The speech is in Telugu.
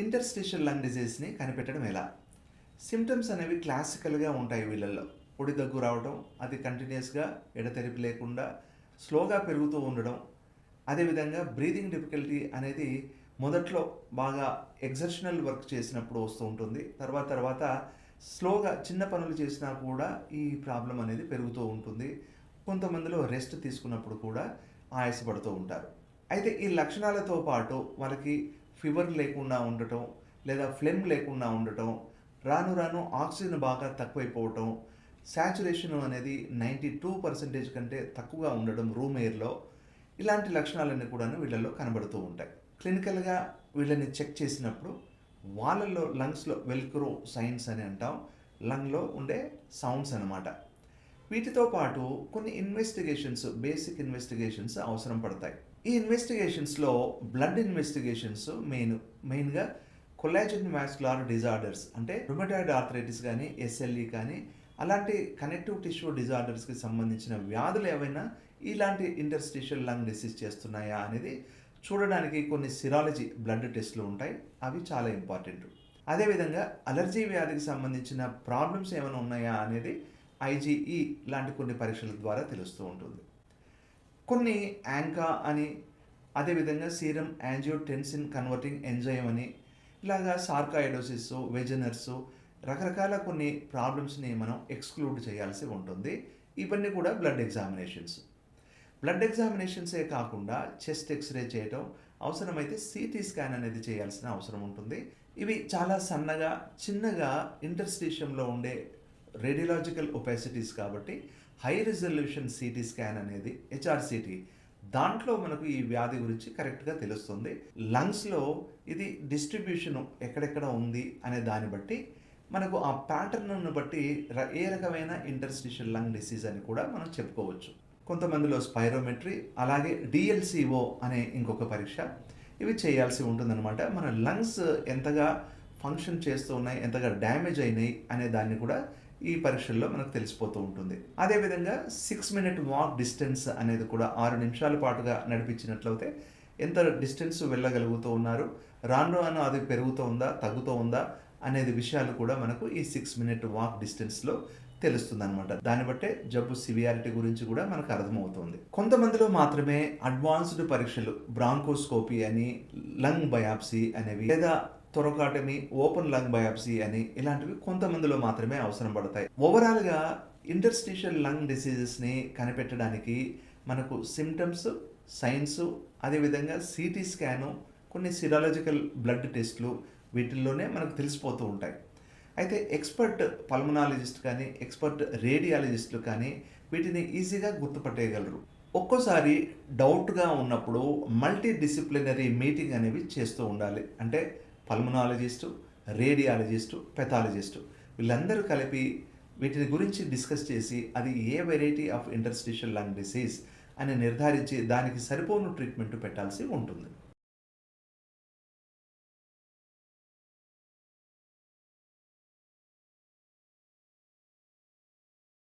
ఇంటర్స్టిషియల్ లంగ్ డిజీజ్ని కనిపెట్టడం ఎలా? సిమ్టమ్స్ అనేవి క్లాసికల్గా ఉంటాయి వీళ్ళల్లో. పొడి దగ్గు రావడం అది కంటిన్యూస్గా ఎడతెరిపి లేకుండా స్లోగా పెరుగుతూ ఉండడం అదేవిధంగా బ్రీదింగ్ డిఫికల్టీ అనేది మొదట్లో బాగా ఎగ్జర్షనల్ వర్క్ చేసినప్పుడు వస్తూ ఉంటుంది. తర్వాత తర్వాత స్లోగా చిన్న పనులు చేసినా కూడా ఈ ప్రాబ్లం అనేది పెరుగుతూ ఉంటుంది. కొంతమందిలో రెస్ట్ తీసుకున్నప్పుడు కూడా ఆయాసపడుతూ ఉంటారు. అయితే ఈ లక్షణాలతో పాటు వాళ్ళకి ఫీవర్ లేకుండా ఉండటం లేదా ఫ్లెమ్ లేకుండా ఉండటం రాను రాను ఆక్సిజన్ బాగా తక్కువైపోవటం శాచురేషన్ అనేది నైంటీ టూ పర్సెంటేజ్ కంటే తక్కువగా ఉండడం రూమ్ ఎయిర్లో ఇలాంటి లక్షణాలన్నీ కూడా వీళ్ళల్లో కనబడుతూ ఉంటాయి. క్లినికల్గా వీళ్ళని చెక్ చేసినప్పుడు వాళ్ళల్లో లంగ్స్లో వెల్క్రో సైన్స్ అని అంటాం. లంగ్లో ఉండే సౌండ్స్ అన్నమాట. వీటితో పాటు కొన్ని ఇన్వెస్టిగేషన్స్ బేసిక్ ఇన్వెస్టిగేషన్స్ అవసరం పడతాయి. ఈ ఇన్వెస్టిగేషన్స్లో బ్లడ్ ఇన్వెస్టిగేషన్స్ మెయిన్ మెయిన్గా కొలాజిన్ మ్యాస్కులార్ డిజార్డర్స్ అంటే రుమటాయిడ్ ఆర్థరైటిస్ కానీ ఎస్ఎల్ఈ కానీ అలాంటి కనెక్టివ్ టిష్యూ డిజార్డర్స్కి సంబంధించిన వ్యాధులు ఏవైనా ఇలాంటి ఇంటర్స్టిషియల్ లంగ్ డిసీజ్ చేస్తున్నాయా అనేది చూడడానికి కొన్ని సిరాలజీ బ్లడ్ టెస్ట్లు ఉంటాయి. అవి చాలా ఇంపార్టెంట్ అదేవిధంగా అలర్జీ వ్యాధికి సంబంధించిన ప్రాబ్లమ్స్ ఏమైనా ఉన్నాయా అనేది ఐజీఈ లాంటి కొన్ని పరీక్షల ద్వారా తెలుస్తూ ఉంటుంది. కొన్ని యాంకా అని అదేవిధంగా సీరం యాంజియోటెన్సిన్ కన్వర్టింగ్ ఎంజైమ్ అని ఇలాగా సార్కాయిడోసిస్ వెజనర్స్ రకరకాల కొన్ని ప్రాబ్లమ్స్ని మనం ఎక్స్క్లూడ్ చేయాల్సి ఉంటుంది. ఇవన్నీ కూడా బ్లడ్ ఎగ్జామినేషన్స్. బ్లడ్ ఎగ్జామినేషన్సే కాకుండా చెస్ట్ ఎక్స్రే చేయటం అవసరమైతే సిటీ స్కాన్ అనేది చేయాల్సిన అవసరం ఉంటుంది. ఇవి చాలా సన్నగా చిన్నగా ఇంటర్స్టిషియంలో ఉండే రేడియలాజికల్ ఒపాసిటీస్ కాబట్టి హై రిజల్యూషన్ సిటీ స్కాన్ అనేది హెచ్ఆర్సిటీ. దాంట్లో మనకు ఈ వ్యాధి గురించి కరెక్ట్గా తెలుస్తుంది. లంగ్స్లో ఇది డిస్ట్రిబ్యూషన్ ఎక్కడెక్కడ ఉంది అనే దాన్ని బట్టి మనకు ఆ ప్యాటర్న్ను బట్టి ర- ఏ రకమైన ఇంటర్స్టిషియల్ లంగ్ డిసీజ్ అని కూడా మనం చెప్పుకోవచ్చు. కొంతమందిలో స్పైరోమెట్రీ అలాగే డిఎల్సిఓ అనే ఇంకొక పరీక్ష ఇవి చేయాల్సి ఉంటుందన్నమాట. మన లంగ్స్ ఎంతగా ఫంక్షన్ చేస్తూ ఉన్నాయి ఎంతగా డ్యామేజ్ అయినాయి అనే దాన్ని కూడా ఈ పరీక్షల్లో మనకు తెలిసిపోతూ ఉంటుంది. అదేవిధంగా సిక్స్ మినిట్ వాక్ డిస్టెన్స్ అనేది కూడా ఆరు నిమిషాల పాటుగా నడిపించినట్లయితే ఎంత డిస్టెన్స్ వెళ్ళగలుగుతూ ఉన్నారు రాను రాను అది పెరుగుతూ ఉందా తగ్గుతూ ఉందా అనేది విషయాలు కూడా మనకు ఈ సిక్స్ మినిట్ వాక్ డిస్టెన్స్లో తెలుస్తుందనమాట దాన్ని బట్టే జబ్బు సివియారిటీ గురించి కూడా మనకు అర్థమవుతుంది. కొంతమందిలో మాత్రమే అడ్వాన్స్డ్ పరీక్షలు బ్రాంకోస్కోపీ అని లంగ్ బయాప్సీ అనేవి లేదా త్వరకాటమి ఓపెన్ లంగ్ బయాప్సీ అని ఇలాంటివి కొంతమందిలో మాత్రమే అవసరం పడతాయి. ఓవరాల్గా ఇంటర్స్టిషియల్ లంగ్ డిసీజెస్ని కనిపెట్టడానికి మనకు సిమ్టమ్స్ సైన్స్ అదేవిధంగా సిటీ స్కాను కొన్ని సిరాలజికల్ బ్లడ్ టెస్ట్లు వీటిల్లోనే మనకు తెలిసిపోతూ ఉంటాయి. అయితే ఎక్స్పర్ట్ పల్మనాలజిస్ట్ కానీ ఎక్స్పర్ట్ రేడియాలజిస్టులు కానీ వీటిని ఈజీగా గుర్తుపట్టేయగలరు. ఒక్కోసారి డౌట్గా ఉన్నప్పుడు మల్టీ డిసిప్లినరీ మీటింగ్ అనేవి చేస్తూ ఉండాలి. అంటే పల్మనాలజిస్టు రేడియాలజిస్టు పెథాలజిస్టు. వీళ్ళందరూ కలిపి వీటిని గురించి డిస్కస్ చేసి అది ఏ variety of interstitial lung disease అని నిర్ధారించి దానికి సరిపోను ట్రీట్మెంట్ పెట్టాల్సి ఉంటుంది.